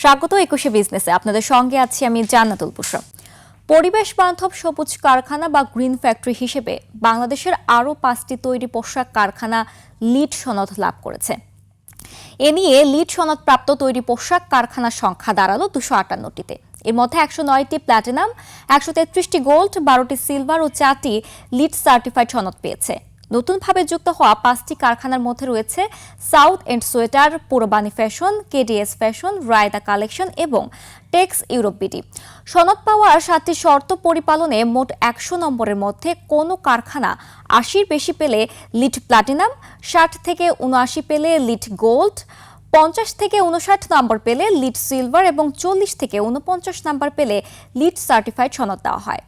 স্বাগত একুশে বিজনেসে। আপনাদের সঙ্গে আছি আমি জান্নাতুল বুসরা পরিবেশ বান্ধব সবুজ কারখানা বা গ্রিন ফ্যাক্টরি হিসেবে বাংলাদেশের আরও পাঁচটি তৈরি পোশাক কারখানা লিড সনদ লাভ করেছে। এ নিয়ে লিড সনদপ্রাপ্ত তৈরি পোশাক কারখানার সংখ্যা দাঁড়াল দুশো আটান্নটিতে। এর মধ্যে একশো নয়টি প্ল্যাটিনাম একশো তেত্রিশটি গোল্ড, বারোটি সিলভার ও চারটি লিড সার্টিফাইড সনদ পেয়েছে। নতুনভাবে যুক্ত হওয়া পাঁচটি কারখানার মধ্যে রয়েছে south end sweater Purbani fashion KDS fashion রায়দা collection এবং টেক্স ইউরোপ বিডি সনদ পাওয়ার সাতটি শর্ত পরিপালনে মোট একশো নম্বরের মধ্যে কোনো কারখানা আশির বেশি পেলে লিড প্লাটিনাম, ষাট থেকে উনআশি পেলে লিড গোল্ড, পঞ্চাশ থেকে উনষাট নম্বর পেলে লিড সিলভার এবং চল্লিশ থেকে উনপঞ্চাশ নম্বর পেলে লিড সার্টিফাইড সনদ দেওয়া হয়।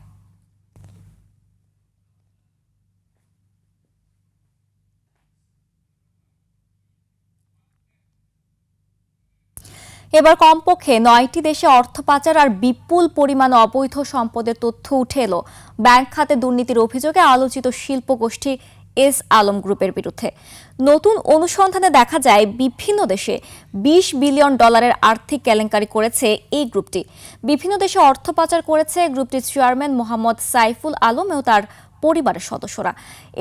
এবার কমপক্ষে নয়টি দেশে অর্থ পাচার আর বিপুল পরিমাণ অবৈধ সম্পদের তথ্য উঠে এলো। ব্যাংক খাতে দুর্নীতির অভিযোগে আলোচিত শিল্প গোষ্ঠী এস আলম গ্রুপের বিরুদ্ধে। নতুন অনুসন্ধানে দেখা যায়, বিভিন্ন দেশে ২০ বিলিয়ন ডলারের আর্থিক কেলেঙ্কারি করেছে এই গ্রুপটি। বিভিন্ন দেশে অর্থ পাচার করেছে গ্রুপটির চেয়ারম্যান মোহাম্মদ সাইফুল আলম ও তার পরিবারের সদস্যরা।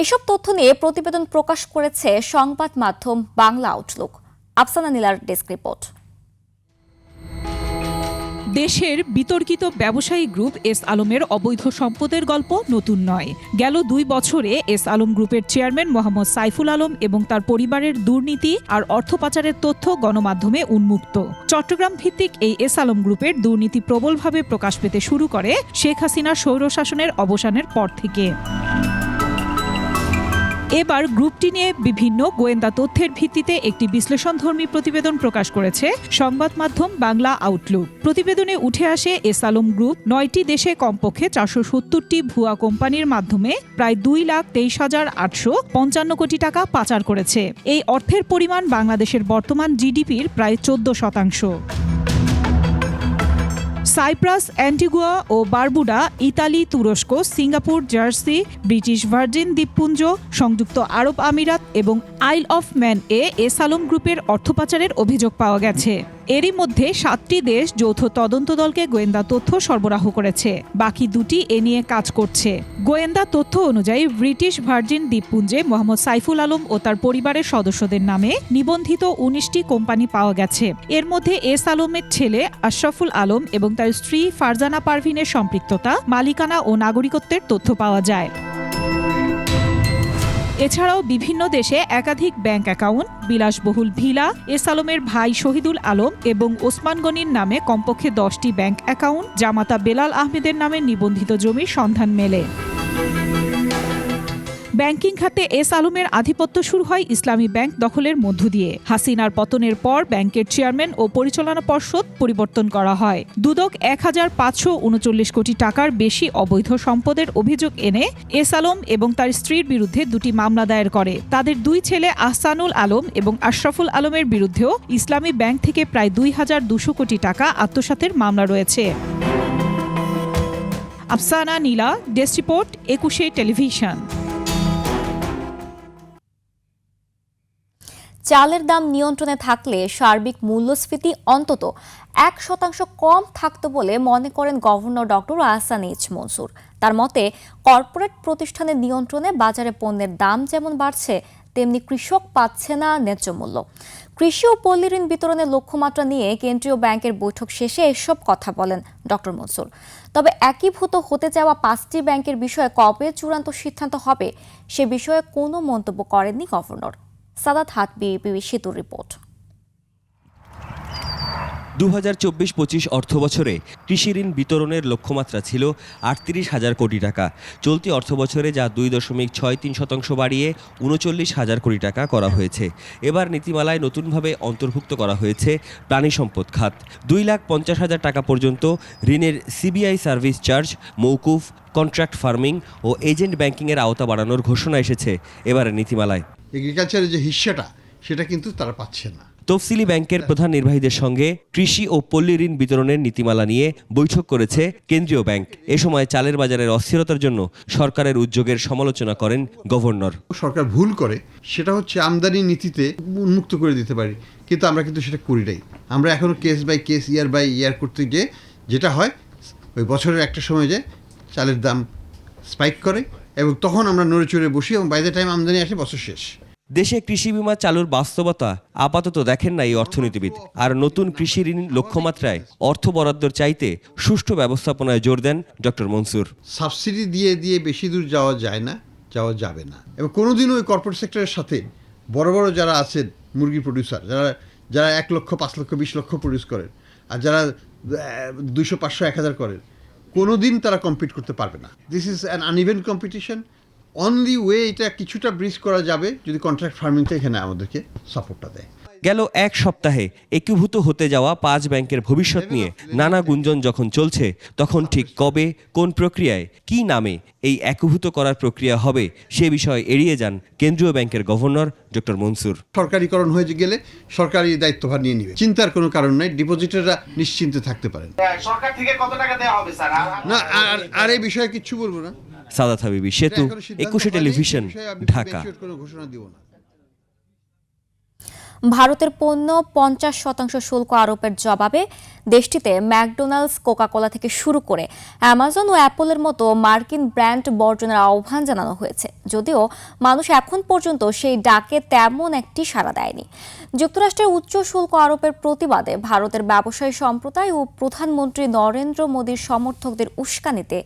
এসব তথ্য নিয়ে প্রতিবেদন প্রকাশ করেছে সংবাদ মাধ্যম বাংলা আউটলুক। আফসানা নীলার ডেস্ক রিপোর্ট। দেশের বিতর্কিত ব্যবসায়ী গ্রুপ এস আলমের অবৈধ সম্পদের গল্প নতুন নয়। গেল দুই বছরে এস আলম গ্রুপের চেয়ারম্যান মোহাম্মদ সাইফুল আলম এবং তার পরিবারের দুর্নীতি আর অর্থ পাচারের তথ্য গণমাধ্যমে উন্মুক্ত। চট্টগ্রাম ভিত্তিক এই এস আলম গ্রুপের দুর্নীতি প্রবলভাবে প্রকাশ পেতে শুরু করে শেখ হাসিনার স্বৈরশাসনের অবসানের পর থেকে। এবার গ্রুপটি নিয়ে বিভিন্ন গোয়েন্দা তথ্যের ভিত্তিতে একটি বিশ্লেষণধর্মী প্রতিবেদন প্রকাশ করেছে সংবাদ মাধ্যম বাংলা আউটলুক। প্রতিবেদনে উঠে আসে এস আলম গ্রুপ নয়টি দেশে কমপক্ষে চারশো সত্তরটি ভুয়া কোম্পানির মাধ্যমে প্রায় দুই লাখ তেইশ হাজার আটশো পঞ্চান্ন কোটি টাকা পাচার করেছে। এই অর্থের পরিমাণ বাংলাদেশের বর্তমান জিডিপির প্রায় চোদ্দ শতাংশ। সাইপ্রাস অ্যান্টিগুয়া ও বারবুডা ইতালি তুরস্ক সিঙ্গাপুর জার্সি ব্রিটিশ ভার্জিন দ্বীপপুঞ্জ সংযুক্ত আরব আমিরাত এবং আইল অফ ম্যান এ এস আলম গ্রুপের অর্থ পাচারের অভিযোগ পাওয়া গেছে। এরই মধ্যে সাতটি দেশ যৌথ তদন্ত দলকে গোয়েন্দা তথ্য সরবরাহ করেছে। বাকি দুটি এ নিয়ে কাজ করছে। গোয়েন্দা তথ্য অনুযায়ী ব্রিটিশ ভার্জিন দ্বীপপুঞ্জে মোহাম্মদ সাইফুল আলম ও তার পরিবারের সদস্যদের নামে নিবন্ধিত উনিশটি কোম্পানি পাওয়া গেছে। এর মধ্যে এস আলমের ছেলে আশরাফুল আলম এবং তার স্ত্রী ফারজানা পারভিনের সম্পৃক্ততা, মালিকানা ও নাগরিকত্বের তথ্য পাওয়া যায়। এছাড়াও বিভিন্ন দেশে একাধিক ব্যাংক অ্যাকাউন্ট, বিলাসবহুল ভিলা এস আলমের ভাই শহীদুল আলম এবং ওসমান গনির নামে কমপক্ষে দশটি ব্যাংক অ্যাকাউন্ট, জামাতা বেলাল আহমেদের নামে নিবন্ধিত জমির সন্ধান মেলে। ব্যাংকিং খাতে এস আলমের আধিপত্য শুরু হয় ইসলামী ব্যাংক দখলের মধ্য দিয়ে। হাসিনার পতনের পর ব্যাংকের চেয়ারম্যান ও পরিচালনা পর্ষদ পরিবর্তন করা হয়। দুদক এক হাজার পাঁচশো উনচল্লিশ কোটি টাকার বেশি অবৈধ সম্পদের অভিযোগ এনে এস আলম এবং তার স্ত্রীর বিরুদ্ধে দুটি মামলা দায়ের করে। তাদের দুই ছেলে আহসানুল আলম এবং আশরাফুল আলমের বিরুদ্ধেও ইসলামী ব্যাংক থেকে প্রায় দুই হাজার দুশো কোটি টাকা আত্মসাতের মামলা রয়েছে। Afsana Nila, desk report, Ekushey television. চালের দাম নিয়ন্ত্রণে থাকলে সার্বিক মূল্যস্ফীতি অন্তত এক শতাংশ কম থাকতো বলে মনে করেন governor doctor Ahsan H Mansur. তার মতে, কর্পোরেট প্রতিষ্ঠানের নিয়ন্ত্রণে বাজারে পণ্যের দাম যেমন বাড়ছে, তেমনি কৃষক পাচ্ছে না ন্যায্য মূল্য। কৃষি ও পল্লী ঋণ বিতরণের লক্ষ্যমাত্রা নিয়ে কেন্দ্রীয় ব্যাংকের বৈঠক শেষে এসব কথা বলেন ডক্টর মনসুর। তবে একীভূত হতে যাওয়া পাঁচটি ব্যাংকের বিষয়ে কবে চূড়ান্ত সিদ্ধান্ত হবে, সে বিষয়ে কোনো মন্তব্য করেননি গভর্নর। সাদাত হাতবি বিবি সেতুর রিপোর্ট। দু হাজার চব্বিশ পঁচিশ অর্থ বছরে কৃষি ঋণ বিতরণের লক্ষ্যমাত্রা ছিল আটত্রিশ হাজার কোটি টাকা। চলতি অর্থ বছরে যা দুই দশমিক ছয় তিন শতাংশ বাড়িয়ে উনচল্লিশ হাজার কোটি টাকা করা হয়েছে। এবার নীতিমালায় নতুনভাবে অন্তর্ভুক্ত করা হয়েছে প্রাণী সম্পদ খাত। দুই লাখ পঞ্চাশ হাজার টাকা পর্যন্ত ঋণের সিবিআই সার্ভিস চার্জ, মৌকুফ, কন্ট্রাক্ট ফার্মিং ও এজেন্ট ব্যাংকিংয়ের আওতা বাড়ানোর ঘোষণা এসেছে এবারের নীতিমালায়। এগ্রিকালচারের যে হিস্সাটা, সেটা কিন্তু তারা পাচ্ছে না। তফসিলি ব্যাংকের প্রধান নির্বাহীদের সঙ্গে কৃষি ও পল্লী ঋণ বিতরণের নীতিমালা নিয়ে বৈঠক করেছে কেন্দ্রীয় ব্যাংক। এ সময় চালের বাজারের অস্থিরতার জন্য সরকারের উদ্যোগের সমালোচনা করেন গভর্নর। সরকার ভুল করে, সেটা হচ্ছে আমদানি নীতিতে উন্মুক্ত করে দিতে পারি, কিন্তু আমরা কিন্তু সেটা করি নাই। আমরা এখনও case by case, year by year করতে গিয়ে যেটা হয়, ওই বছরের একটা সময় যে চালের দাম স্পাইক করে এবং তখন আমরা নড়ে চড়ে বসি এবং বাই দ্য টাইম আমদানি আসে বছর শেষ। দেশে কৃষি বিমা চালুর বাস্তবতা আপাতত দেখেন না এই অর্থনীতিবিদ। আর নতুন কৃষি ঋণ লক্ষ্যমাত্রায় অর্থ বরাদ্দর চাইতে সুষ্ঠু ব্যবস্থাপনায় জোর দেন ডক্টর মনসুর। সাবসিডি দিয়ে দিয়ে বেশি দূর যাওয়া যায় না, যাওয়া যাবে না। এবং কোনোদিনও ওই কর্পোরেট সেক্টরের সাথে বড় বড় যারা আছেন, মুরগি প্রডিউসার যারা যারা এক লক্ষ, পাঁচ লক্ষ, বিশ লক্ষ প্রডিউস করেন, আর যারা দুইশো, পাঁচশো, এক হাজার করেন কোনো দিন তারা কম্পিট করতে পারবে না। This is an uneven competition only way এটা কিছুটা ব্রিজ করা যাবে যদি কন্ট্রাক্ট ফার্মিংটা এখানে আমাদেরকে সাপোর্টটা দেয়। গেল এক সপ্তাহে একীভূত হতে যাওয়া পাঁচ ব্যাংকের ভবিষ্যৎ নিয়ে নানা গুঞ্জন যখন চলছে তখন ঠিক কবে কোন প্রক্রিয়ায় কি নামে এই একীভূত করার প্রক্রিয়া হবে সে বিষয়ে এড়িয়ে যান কেন্দ্রীয় ব্যাংকের গভর্নর ডক্টর মনসুর। সরকারিকরণ হয়ে গেলে সরকারি দায়িত্বভার নিয়ে নেবে। চিন্তার কোনো কারণ নাই ডিপোজিটাররা নিশ্চিন্তে থাকতে পারেন। সরকার থেকে কত টাকা দেওয়া হবে স্যার? না আর আর এই বিষয়ে কিচ্ছু বলব না। সাদাত হাবিবি সেতু একুশে টেলিভিশন ঢাকা। ঘোষণা দিব না। ভারতের পণ্য পঞ্চাশ শতাংশ শুল্ক আরোপের জবাবে দেশটিতে ম্যাকডোনাল্ডস, কোকাকোলা থেকে শুরু করে অ্যামাজন ও অ্যাপলের মতো মার্কিন ব্র্যান্ড বর্জনের আহ্বান জানানো হয়েছে। যদিও মানুষ এখন পর্যন্ত সেই ডাকে তেমন একটি সাড়া দেয়নি। যুক্তরাষ্ট্রের উচ্চ শুল্ক আরোপের প্রতিবাদে ভারতের ব্যবসায়ী সম্প্রদায় ও প্রধানমন্ত্রী নরেন্দ্র মোদীর সমর্থকদের উস্কানিতে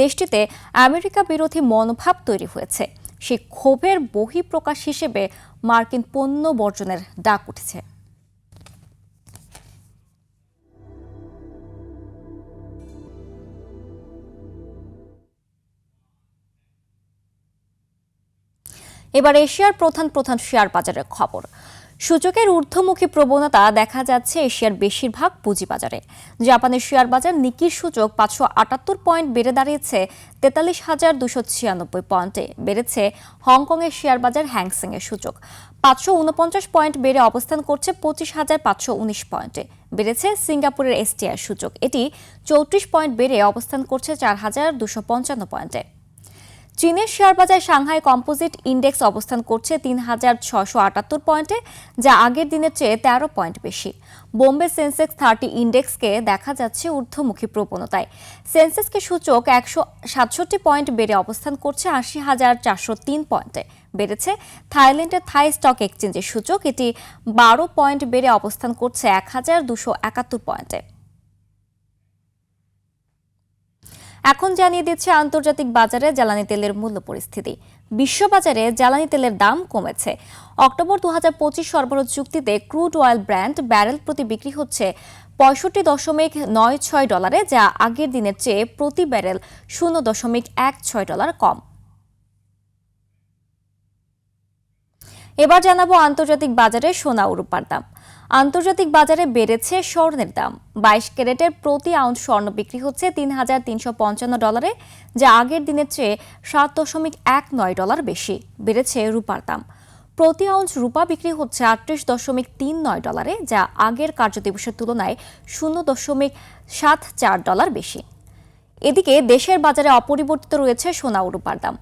দেশটিতে আমেরিকা বিরোধী মনোভাব তৈরি হয়েছে। সেই ক্ষোভের বহিঃপ্রকাশ হিসেবে মার্কিন পণ্য বর্জনের ডাক উঠেছে। এবার এশিয়ার প্রধান প্রধান শেয়ার বাজারের খবর। সূচকের ঊর্ধ্বমুখী প্রবণতা দেখা যাচ্ছে এশিয়ার বেশিরভাগ পুঁজিবাজারে। জাপানের শেয়ার বাজার নিকির সূচক পাঁচশো আটাত্তর পয়েন্ট বেড়ে দাঁড়িয়েছে, তেতাল্লিশ হাজার দুশো ছিয়ানব্বই পয়েন্টে বেড়েছে হংকংয়ের শেয়ার বাজার হ্যাংসেং এর সূচক। পাঁচশো উনপঞ্চাশ পয়েন্ট বেড়ে অবস্থান করছে পঁচিশ হাজার পাঁচশো উনিশ পয়েন্টে। বেড়েছে সিঙ্গাপুরের এসটিআর সূচক। এটি চৌত্রিশ পয়েন্ট বেড়ে অবস্থান করছে চার হাজার দুশো পঞ্চান্ন পয়েন্টে। চীনের শেয়ার বাজার সাংহাই কম্পোজিট ইন্ডেক্স অবস্থান করছে তিন হাজার ছশো আটাত্তর পয়েন্টে, যা আগের দিনের চেয়ে তেরো পয়েন্ট বেশি। বোম্বে সেন্সেক্স থার্টি ইন্ডেক্সকে দেখা যাচ্ছে ঊর্ধ্বমুখী প্রবণতায়। সেন্সেক্সকে সূচক একশো সাতষট্টি পয়েন্ট বেড়ে অবস্থান করছে আশি হাজার চারশো তিন পয়েন্টে। বেড়েছে থাইল্যান্ডের থাই স্টক এক্সচেঞ্জের সূচক, এটি বারো পয়েন্ট বেড়ে অবস্থান করছে এক হাজার দুশো একাত্তর পয়েন্টে। এখন জানিয়ে দিচ্ছে আন্তর্জাতিক বাজারে জ্বালানি তেলের মূল্য পরিস্থিতি। বিশ্ববাজারে জ্বালানি তেলের দাম কমেছে। অক্টোবর দু হাজার পঁচিশ সরবরাহ চুক্তিতে ক্রুড অয়েল ব্র্যান্ড ব্যারেল প্রতি বিক্রি হচ্ছে পঁয়ষট্টি দশমিক নয় ছয় ডলারে, যা আগের দিনের চেয়ে প্রতি ব্যারেল শূন্য দশমিক এক ছয় ডলার কম। এবার জানাব আন্তর্জাতিক বাজারে সোনা ও রূপার দাম। আন্তর্জাতিক বাজারে বেড়েছে স্বর্ণের দাম। বাইশ ক্যারেটের প্রতি আউন্স স্বর্ণ বিক্রি হচ্ছে তিন হাজার তিনশো পঞ্চান্ন ডলারে, যা আগের দিনের চেয়ে সাত দশমিক এক নয় ডলার বেশি, বেড়েছে রূপার দাম। প্রতি আউন্স রূপা বিক্রি হচ্ছে আটত্রিশ দশমিক তিন নয় ডলারে, যা আগের কার্যদিবসের তুলনায় শূন্য দশমিক সাত চার ডলার বেশি। এদিকে দেশের বাজারে অপরিবর্তিত রয়েছে সোনা ও রূপার দাম।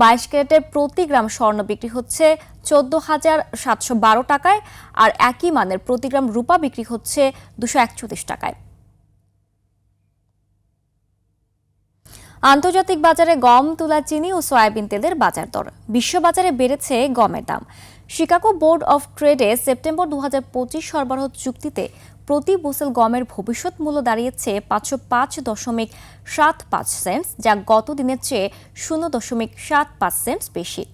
বাইশ ক্যারেটের প্রতি গ্রাম স্বর্ণ বিক্রি হচ্ছে চোদ্দ হাজার সাতশো বারো টাকায় আর একই মানের প্রতি গ্রাম রূপা বিক্রি হচ্ছে দুশো একচল্লিশ টাকায়। আন্তর্জাতিক বাজারে গম, তুলা, চিনি ও সয়াবিন তেলের বাজার দর। বিশ্ববাজারে বেড়েছে গমের দাম। শিকাগো বোর্ড অফ ট্রেডে সেপ্টেম্বর দু হাজার পঁচিশ সরবরাহ চুক্তিতে প্রতি বোসেল গমের ভবিষ্যৎ মূল্য দাঁড়িয়েছে পাঁচশো পাঁচ দশমিক সাত পাঁচ সেন্টস, যা গত দিনের চেয়ে শূন্য দশমিক সাত পাঁচ সেন্টস বেশি।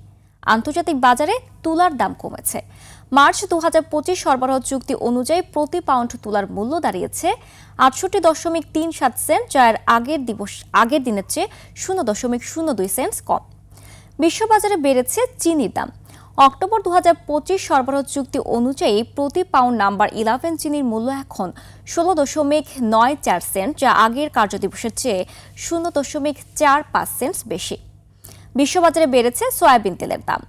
আন্তর্জাতিক বাজারে তুলার দাম কমেছে। মার্চ দু হাজার পঁচিশ সরবরাহ চুক্তি অনুযায়ী প্রতি পাউন্ড তুলার মূল্য দাঁড়িয়েছে আটষট্টি দশমিক তিন সাত সেন্ট যার আগের দিবস আগের দিনের চেয়ে শূন্য দশমিক শূন্য দুই সেন্টস কম। বিশ্ববাজারে বেড়েছে চিনির দাম। অক্টোবর দু হাজার পঁচিশ সরবরাহ চুক্তি অনুযায়ী প্রতি পাউন্ড নাম্বার ইলেভেন চিনির মূল্য এখন ষোলো দশমিক নয় চার সেন্ট, যা আগের কার্যদিবসের চেয়ে শূন্য দশমিক চার পাঁচ সেন্টস বেশি। বিশ্ববাজারে বেড়েছে সয়াবিন তেলের দাম।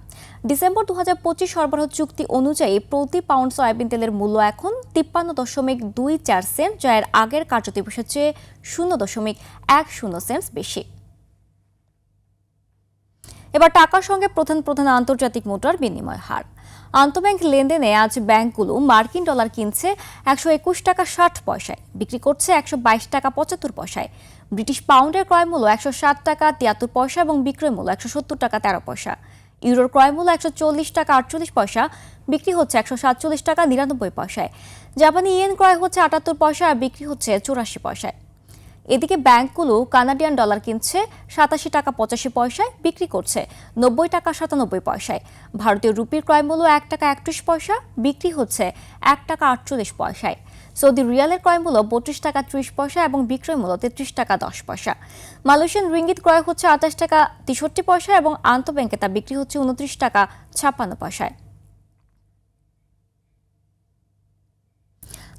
ডিসেম্বর দু হাজার পঁচিশ সরবরাহ চুক্তি অনুযায়ী প্রতি পাউন্ড সয়াবিন তেলের মূল্য এখন তিপ্পান্ন দশমিক দুই চার সেন্ট, যা এর আগের কার্যদিবসের চেয়ে শূন্য দশমিক এক শূন্য সেন্টস বেশি। এবার টাকার সঙ্গে প্রধান প্রধান আন্তর্জাতিক মুদ্রার বিনিময় হার। আন্তঃব্যাংক লেনদেনে আজ ব্যাংকগুলো মার্কিন ডলার কিনছে একশো একুশ টাকা ষাট পয়সায়, বিক্রি করছে একশো বাইশ টাকা পঁচাত্তর পয়সায়। ব্রিটিশ পাউন্ডের ক্রয় মূল্য একশো ষাট টাকা তিয়াত্তর পয়সা এবং বিক্রয় মূল্য একশো সত্তর টাকা তেরো পয়সা। ইউরোর ক্রয় মূল্য একশো চল্লিশ টাকা আটচল্লিশ পয়সা, বিক্রি হচ্ছে একশো সাতচল্লিশ টাকা নিরানব্বই পয়সায়। জাপানি ইয়েন ক্রয় হচ্ছে আটাত্তর পয়সা আর বিক্রি হচ্ছে চুরাশি পয়সায়। এদিকে ব্যাংকগুলো কানাডিয়ান ডলার কিনছে, সাতাশি টাকা পঁচাশি পয়সায় বিক্রি করছে, নব্বই টাকা সাতানব্বই পয়সায়। ভারতীয় রুপির ক্রয় মূল্য এক টাকা একত্রিশ পয়সা, বিক্রি হচ্ছে এক টাকা আটচল্লিশ পয়সায়। সৌদি রিয়ালের ক্রয় মূল্য বত্রিশ টাকা ত্রিশ পয়সা এবং বিক্রয় মূল্য তেত্রিশ টাকা দশ পয়সা। মালয়েশিয়ান রিঙ্গিত ক্রয় হচ্ছে আঠাশ টাকা তেষট্টি পয়সা এবং আন্তঃব্যাংকে তা বিক্রি হচ্ছে উনত্রিশ টাকা ছাপ্পান্ন পয়সায়।